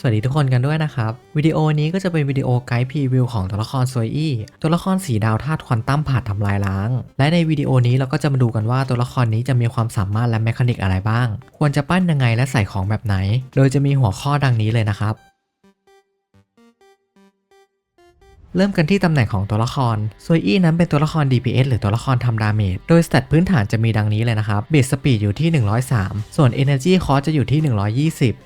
สวัสดีทุกคนกันด้วยนะครับ วิดีโอนี้ก็จะเป็นวิดีโอไกด์พรีวิวของตัวละครซวยอี้ตัวละครสีดาวธาตุควอนตัมผ่าทำลายล้าง และในวิดีโอนี้เราก็จะมาดูกันว่าตัวละครนี้จะมีความสามารถและแมคานิกอะไรบ้าง ควรจะปั้นยังไงและใส่ของแบบไหน โดยจะมีหัวข้อดังนี้เลยนะครับ เริ่มกันที่ตำแหน่งของตัวละครซวยอี้นั้นเป็นตัวละคร DPS หรือตัวละครทำดาเมจโดยสเตตพื้นฐานจะมีดังนี้เลยนะครับเบสสปีดอยู่ที่ 103 ส่วน Energy Cost จะอยู่ที่ 120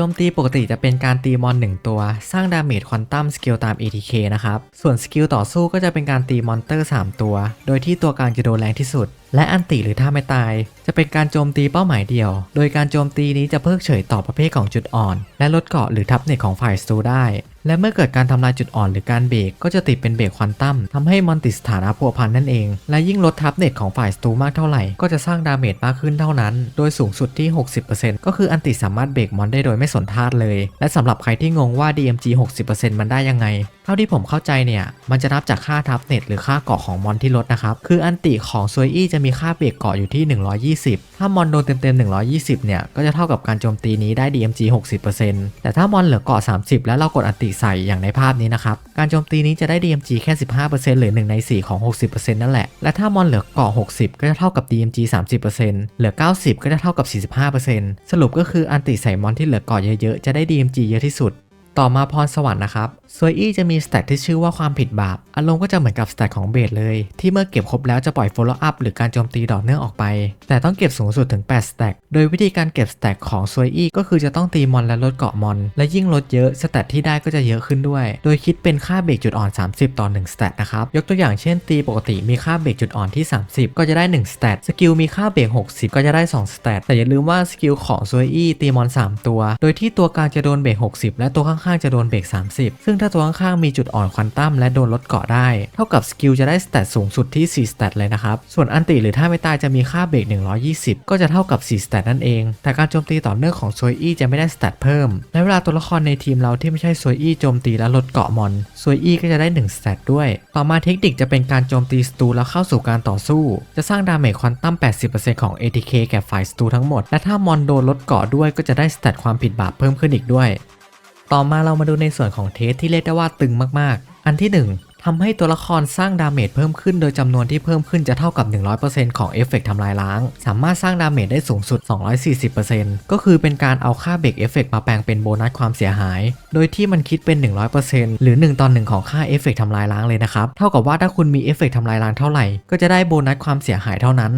โจมตีปกติจะเป็นการตีมอน 1 ตัว สร้างดาเมจควอนตัมสกิลตาม ATK นะครับ ส่วนสกิลต่อสู้ก็จะเป็นการตีมอนเตอร์ 3 ตัว โดยที่ตัวกลางจะโดนแรงที่สุดและอันติหรือถ้าไม่ตาย จะเป็นการโจมตีเป้าหมายเดียว โดยการโจมตีนี้จะเพิกเฉยต่อประเภทของจุดอ่อน และลดเกาะหรือทับเน็ตของฝ่ายสตูได้ และเมื่อเกิดการทำลายจุดอ่อนหรือการเบรกก็จะติดเป็นเบรกควอนตัมทำให้มอนติสถานะพัวพันนั่นเอง และยิ่งลดทับเน็ตของฝ่ายสตูมากเท่าไหร่ ก็จะสร้างดาเมจมากขึ้นเท่านั้น โดยสูงสุดที่ 60%ก็คืออันติสามารถเบรกมอนได้โดยไม่สนทาตเลย และสำหรับใครที่งงว่า DMG 60%มันได้ยังไง เท่าที่ผมเข้าใจเนี่ยมันจะนับจากค่าทับเน็ตหรือค่าเกาะของมอนที่ลดนะครับคืออันติของซวยอี้จะมีค่าเบรกเกาะอยู่ที่ 120 ถ้ามอนโดนเต็มๆ 120 เนี่ย ก็จะเท่ากับการโจมตีนี้ได้ DMG 60%แต่ถ้ามอนเหลือเกาะ 30 แล้วเรากดอันติใส่อย่างในภาพนี้นะครับ การโจมตีนี้จะได้ DMG แค่ 15%หรือ 1 ใน 4 ของ 60%นั่นแหละ และถ้ามอนเหลือเกาะ 60 ก็จะเท่ากับ DMG 30%เหลือ 90 ก็จะเท่ากับ 45%สรุปก็คืออันติใส่มอนที่เหลือเกาะเยอะๆ จะได้ DMG เยอะที่สุด ต่อมาพรสวรรค์นะครับ ซวยอี้จะมีสแตทที่ชื่อว่าความผิดบาป อารมณ์ก็จะเหมือนกับสแตทของเบสเลย ที่เมื่อเก็บครบแล้วจะปล่อย follow up หรือการโจมตีต่อเนื่องออกไป แต่ต้องเก็บสูงสุดถึง 8สแต็กโดยวิธีการเก็บสแต็กของซวยอี้ก็คือจะต้องตีมอนและลดเกาะมอน และยิ่งลดเยอะสแตทที่ได้ก็จะเยอะขึ้นด้วย โดยคิดเป็นค่าเบรกจุดอ่อน 30 ต่อ1สแตทนะครับ ยกตัวอย่างเช่นตีปกติมีค่าเบรกจุดอ่อนที่ 30 ก็จะได้1สแตทสกิลมีค่าเบรก60 ก็จะได้2สแตทแต่อย่าลืมว่าสกิลของซวยอี้ตีมอน 3 ตัว โดยที่ตัวกลางจะโดนเบรก60 และตัวข้างๆจะโดนเบรก30 ซึ่งถ้าตัวข้างๆมีจุดอ่อนควอนตัมและโดนลดเกาะได้ เท่ากับสกิลจะได้สเตตสูงสุดที่ 4 สเตตเลยนะครับ ส่วนอันติหรือถ้าไม่ตายจะมีค่าเบรก120 ก็จะเท่ากับ 4 สเตตนั่นเอง แต่การโจมตีต่อเนื่องของโซยอี้จะไม่ได้สเตตเพิ่ม และเวลาตัวละครในทีมเราที่ไม่ใช่โซยอี้โจมตีและลดเกาะมอนโซยอี้ก็จะได้1สเตตด้วย ต่อมาเทคนิคจะเป็นการโจมตีสตูแล้วเข้าสู่การต่อสู้ จะสร้างดาเมจควอนตัม 80%ของ ATK แก่ฝ่ายสตูทั้งหมด และถ้ามอนโดนลดเกาะด้วยก็จะได้สเตตความผิดบาปเพิ่มขึ้นอีกด้วย ต่อมาเรามาดูในส่วนของเทสที่เรียกได้ว่าตึงมากๆ อันที่ 1ทำให้ตัวละครสร้างดาเมจเพิ่มขึ้นโดยจำนวนที่เพิ่มขึ้นจะเท่ากับ 100%ของเอฟเฟกต์ทำลายล้าง สามารถสร้างดาเมจได้สูงสุด 240%ก็คือเป็นการเอาค่าเบรกเอฟเฟกต์มาแปลงเป็นโบนัสความเสียหาย โดยที่มันคิดเป็น 100%หรือ1ต่อ1ของค่าเอฟเฟกต์ทำลายล้างเลยนะครับ เท่ากับว่าถ้าคุณมีเอฟเฟกต์ทำลายล้างเท่าไหร่ก็จะได้โบนัสความเสียหายเท่านั้น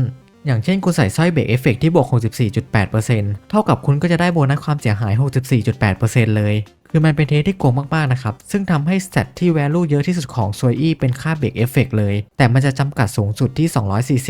อย่างเช่นคุณใส่สร้อยเบรกเอฟเฟกที่บวก 64.8%เท่ากับคุณก็จะได้โบนัสความเสียหาย 64.8%เลย คือมันเป็นเทสที่โกงมากๆนะครับ ซึ่งทำให้สเตตที่ value เยอะที่สุดของซวยอี้เป็นค่าเบรกเอฟเฟกเลย แต่มันจะจำกัดสูงสุดที่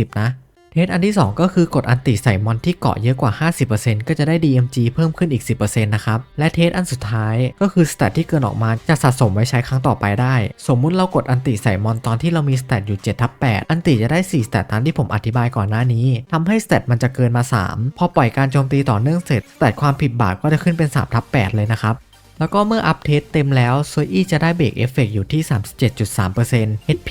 240 นะ เทสอันที่ 2 ก็คือกดอันติใส่มอนที่เกาะเยอะกว่า 50%ก็จะได้ DMG เพิ่มขึ้นอีก 10%นะครับ และเทสอันสุดท้ายก็คือสเตตที่เกินออกมาจะสะสมไว้ใช้ครั้งต่อไปได้ สมมุติเรากดอันติใส่มอนตอนที่เรามีสเตตอยู่7ทับ8อันติจะได้4สเตตตามที่ผมอธิบายก่อนหน้านี้ทำให้สเตตมันจะเกินมา 3 พอปล่อยการโจมตีต่อเนื่องเสร็จสเตตความผิดบาปก็จะขึ้นเป็น3ทับ8เลยนะครับ แล้วก็เมื่ออัปเดตเต็มแล้วโซอี้จะได้เบรกเอฟเฟกอยู่ที่ 37.3% HP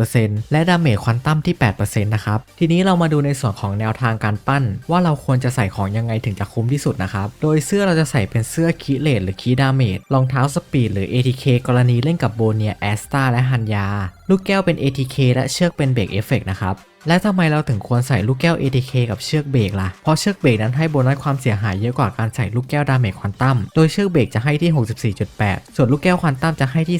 18%และดาเมจควอนตัมที่ 8%นะครับ ทีนี้เรามาดูในส่วนของแนวทางการปั้น ว่าเราควรจะใส่ของยังไงถึงจะคุ้มที่สุดนะครับ โดยเสื้อเราจะใส่เป็นเสื้อคีเลตหรือคีดาเมจรองเท้าสปีดหรือ ATK กรณีเล่นกับโบเนียแอสตาและฮันยา ลูกแก้วเป็น ATK และเชือกเป็นเบรกเอฟเฟกนะครับ และทำไมเราถึงควรใส่ลูกแก้ว ATK กับเชือกเบรกล่ะ เพราะเชือกเบรกนั้นให้โบนัสความเสียหายเยอะกว่าการใส่ลูกแก้วดาเมจควอนตัม โดยเชือกเบรกจะให้ที่ 64.8 ส่วนลูกแก้วควอนตัมจะให้ที่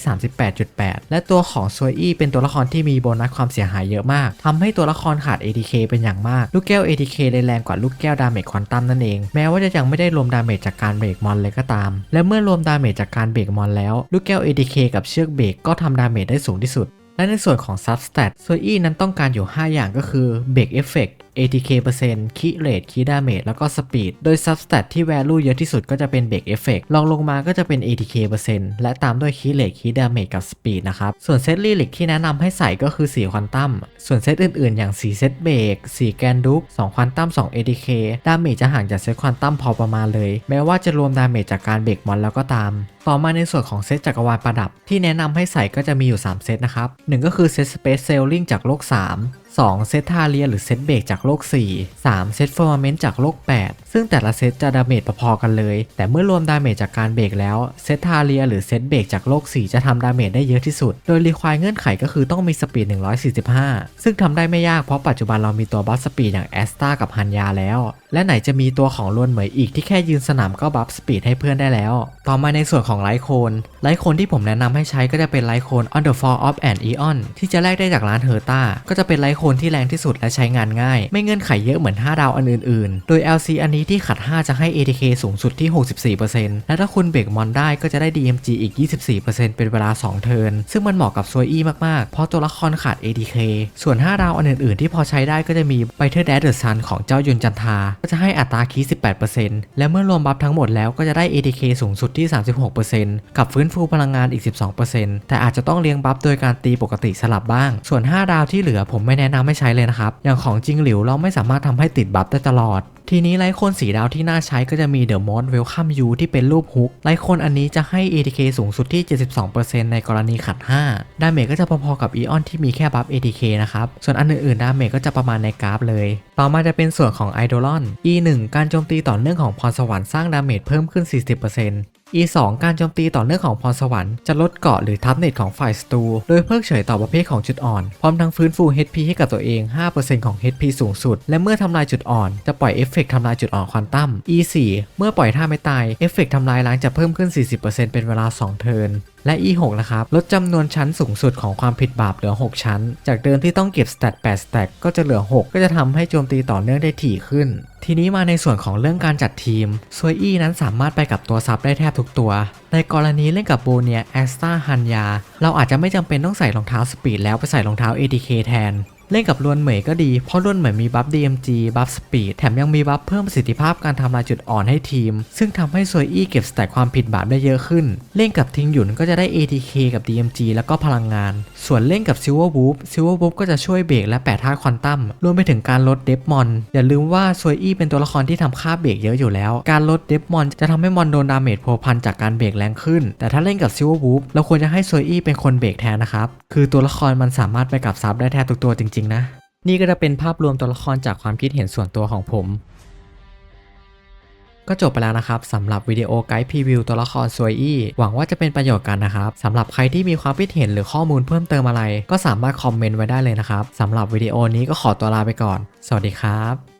38.8 และตัวของซวยอี้เป็นตัวละครที่มีโบนัสความเสียหายเยอะมากทำให้ตัวละครขาด ATK เป็นอย่างมาก ลูกแก้ว ATK เลยแรงกว่าลูกแก้วดาเมจควอนตัมนั่นเอง แม้ว่าจะยังไม่ได้รวมดาเมจจากการเบรกมอนเลยก็ตาม และเมื่อรวมดาเมจจากการเบรกมอนแล้ว ลูกแก้ว ATK กับเชือกเบรกก็ทำดาเมจได้สูงที่สุด และในส่วนของ Substat ซวยอี้นั้นต้องการอยู่ 5 อย่างก็คือ Break Effect ATK เปอร์เซ็นต์ Key Rate Key Damage แล้วก็ Speed โดย Substat ที่ value เยอะที่สุดก็จะเป็น Break Effect ลองลงมาก็จะเป็น ATK เปอร์เซ็นต์และตามด้วย Key Rate Key Damage กับ Speed นะครับ ส่วนเซตลีลิกที่แนะนำให้ใส่ก็คือ 4 ควอนตัม ส่วนเซตอื่นๆ อย่าง 4 เซตเบรก4 แกนดุก2 ควอนตัม 2 ATK ดาเมจจะห่างจากเซตควอนตัมพอประมาณเลย แม้ว่าจะรวมดาเมจจากการเบรกมอนแล้วก็ตาม ต่อมาในส่วนของเซตจักรวาลประดับ ที่แนะนำให้ใส่ก็จะมีอยู่ 3 เซตนะครับหนึ่งก็คือเซต Space Sailing จากโลก 3 2 เซตทาเรียหรือเซตเบรกจากโลก 4 3 เซตฟอร์มาเมนต์จากโลก 8 ซึ่งแต่ละเซตจะดาเมจพอๆกันเลย แต่เมื่อรวมดาเมจจากการเบรกแล้ว เซตทาเรียหรือเซตเบรกจากโลก 4 จะทำดาเมจได้เยอะที่สุด โดยรีควายเงื่อนไขก็คือต้องมีสปีด 145 ซึ่งทำได้ไม่ยากเพราะปัจจุบันเรามีตัวบัฟสปีดอย่างแอสตากับฮันยาแล้ว และไหนจะมีตัวของลวนเหมยอีกที่แค่ยืนสนามก็บัฟสปีดให้เพื่อนได้แล้ว ต่อมาในส่วนของไลท์โคนไลท์โคนที่ผมแนะนำให้ใช้ก็จะเป็นไลท์โคน On the Fall of an Eon ที่จะแลกได้จากร้านเฮอร์ตาก็จะเป็นไลโคนที่แรงที่สุดและใช้งานง่าย ไม่เงื่อนไขเยอะเหมือน 5 ดาวอันอื่นๆ โดย LC อันนี้ที่ขัด 5 จะให้ ATK สูงสุดที่ 64%และถ้าคุณเบรกมอนได้ก็จะได้ DMG อีก 24%เป็นเวลา 2 เทิร์น ซึ่งมันเหมาะกับซวยอี้มากๆ เพราะตัวละครขาด ATK ส่วน 5 ดาวอันอื่นๆ ที่พอใช้ได้ก็จะมี b i t e r Dad the Sun ของเจ้ายุนจันทา ก็จะให้อัตราคี18%และเมื่อรวมบัฟทั้งหมดแล้วก็จะได้ ATK สูงสุดที่ 36%กับฟื้นฟูพลังงานอีก 12%แต่อาจจะต้องเลี้ยงบัฟโดยการตีปกติสลับบ้าง ส่วน 5 ดาวที่เหลือผมไม่แนะนำให้ใช้เลยนะครับ อย่างของจริงหลิวเราไม่สามารถทำให้ติดบัฟได้ตลอด ทีนี้ไลโคนสีดาวที่น่าใช้ก็จะมี The Most Welcome You ที่เป็นรูปฮุกไลโคนอันนี้จะให้ ATK สูงสุดที่ 72%ในกรณีขัด 5 ดาเมจก็จะพอๆกับ Eon ที่มีแค่บัฟ ATK นะครับ ส่วนอันอื่นๆ ดาเมจก็จะประมาณในกราฟเลย ต่อมาจะเป็นส่วนของ Eidolon E1 การโจมตีต่อเนื่องของพรสวรรค์สร้างดาเมจเพิ่มขึ้น 40% E2 การโจมตีต่อเนื่องของพรสวรรค์จะลดเกาะหรือทับเน็ตของฝ่ายศัตรูโดยเพิกเฉยต่อประเภทของจุดอ่อน พร้อมทั้งฟื้นฟู HP ให้กับตัวเอง 5%ของ HP สูงสุด และเมื่อทำลายจุดอ่อน จะปล่อยเอฟเฟกต์ทำลายจุดอ่อนควอนตัม E4 เมื่อปล่อยท่าไม่ตายเอฟเฟกต์ทำลายล้างจะเพิ่มขึ้น 40%เป็นเวลา 2 เทิร์นและ E6 นะครับลดจำนวนชั้นสูงสุดของความผิดบาปเหลือ 6 ชั้น จากเดิมที่ต้องเก็บสเตท8สแต็กก็จะเหลือ 6 ก็จะทำให้โจมตีต่อเนื่องได้ถี่ขึ้น ทีนี้มาในส่วนของเรื่องการจัดทีมซวยอี้นั้นสามารถไปกับตัวซับได้แทบทุกตัว ในกรณีเล่นกับโบเนียแอสตาฮันยา เราอาจจะไม่จำเป็นต้องใส่รองเท้าสปีดแล้วไปใส่รองเท้า ATK แทน เล่นกับลวนเหมยก็ดี เพราะลวนเหมยมีบัฟ DMG บัฟสปีด แถมยังมีบัฟเพิ่มประสิทธิภาพการทำลายจุดอ่อนให้ทีม ซึ่งทำให้ซวยอี้เก็บสแต็กความผิดบาปได้เยอะขึ้น เล่นกับทิงหยุนก็จะได้ ATK กับ DMG แล้วก็พลังงาน ส่วนเล่นกับซิลเวอร์บูฟซิลเวอร์บูฟก็จะช่วยเบรกและแปะท่าควอนตัม รวมไปถึงการลดเดฟมอน อย่าลืมว่าซวยอี้เป็นตัวละครที่ทำค่าเบรกเยอะอยู่แล้ว การลดเดฟมอนจะทำให้มอนโดนดาเมจพัวพันจากการเบรกแรงขึ้น แต่ถ้าเล่นกับซิลเวอร์บูฟเราควรจะให้ซวยอี้เป็นคนเบรกแทนนะครับ คือตัวละครมันสามารถไปกับซับได้แทบทุกตัวจริง ๆ นะ นี่ก็จะเป็นภาพรวมตัวละครจากความคิดเห็นส่วนตัวของผม ก็จบไปแล้วนะครับสำหรับวิดีโอไกด์พรีวิวตัวละครซวยอี้หวังว่าจะเป็นประโยชน์กันนะครับสำหรับใครที่มีความคิดเห็นหรือข้อมูลเพิ่มเติมอะไร ก็สามารถคอมเมนต์ไว้ได้เลยนะครับสำหรับวิดีโอนี้ก็ขอตัวลาไปก่อน สวัสดีครับ